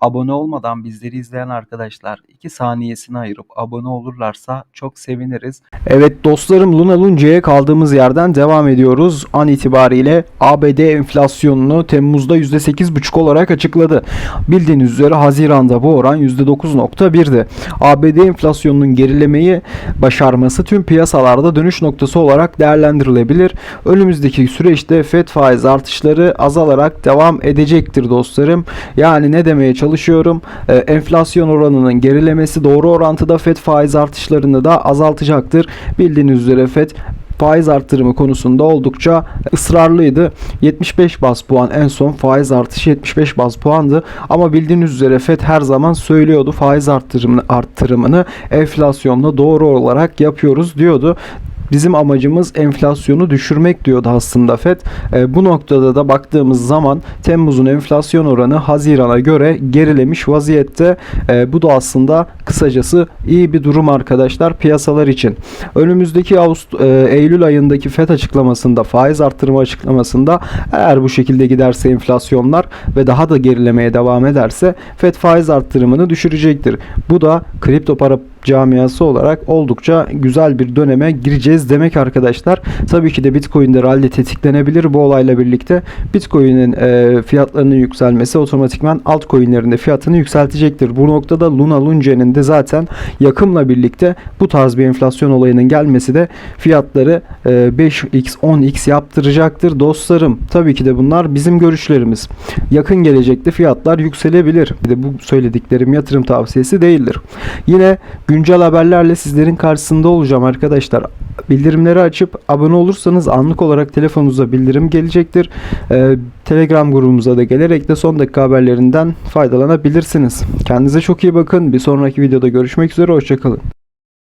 Abone olmadan bizleri izleyen arkadaşlar 2 saniyesini ayırıp abone olurlarsa çok seviniriz. Evet dostlarım Luna Lunce'ye kaldığımız yerden devam ediyoruz. An itibariyle ABD enflasyonunu Temmuz'da %8,5 olarak açıkladı. Bildiğiniz üzere Haziran'da bu oran %9.1'di. ABD enflasyonunun gerilemeyi başarması tüm piyasalarda dönüş noktası olarak değerlendirilebilir. Önümüzdeki süreçte FED faiz artışları azalarak devam edecektir dostlarım. Yani ne demeye çalışıyorum? Ee, enflasyon oranının gerilemesi doğru orantıda FED faiz artışlarını da azaltacaktır. Bildiğiniz üzere FED faiz arttırımı konusunda oldukça ısrarlıydı. 75 bas puan en son faiz artışı 75 bas puandı. Ama bildiğiniz üzere FED her zaman söylüyordu faiz arttırımını, arttırımını enflasyonla doğru olarak yapıyoruz diyordu. Bizim amacımız enflasyonu düşürmek diyordu aslında FED. E, bu noktada da baktığımız zaman Temmuz'un enflasyon oranı Haziran'a göre gerilemiş vaziyette. E, bu da aslında kısacası iyi bir durum arkadaşlar piyasalar için. Önümüzdeki Ağust e, Eylül ayındaki FED açıklamasında faiz arttırma açıklamasında eğer bu şekilde giderse enflasyonlar ve daha da gerilemeye devam ederse FED faiz arttırımını düşürecektir. Bu da kripto para camiası olarak oldukça güzel bir döneme gireceğiz demek arkadaşlar. Tabii ki de Bitcoin'de rally tetiklenebilir bu olayla birlikte. Bitcoin'in e, fiyatlarının yükselmesi otomatikman altcoin'lerin de fiyatını yükseltecektir. Bu noktada Luna Lunce'nin de zaten yakımla birlikte bu tarz bir enflasyon olayının gelmesi de fiyatları e, 5x 10x yaptıracaktır dostlarım. Tabii ki de bunlar bizim görüşlerimiz. Yakın gelecekte fiyatlar yükselebilir. Bir de bu söylediklerim yatırım tavsiyesi değildir. Yine güncel haberlerle sizlerin karşısında olacağım arkadaşlar. Bildirimleri açıp abone olursanız anlık olarak telefonunuza bildirim gelecektir. Ee, Telegram grubumuza da gelerek de son dakika haberlerinden faydalanabilirsiniz. Kendinize çok iyi bakın. Bir sonraki videoda görüşmek üzere. Hoşçakalın.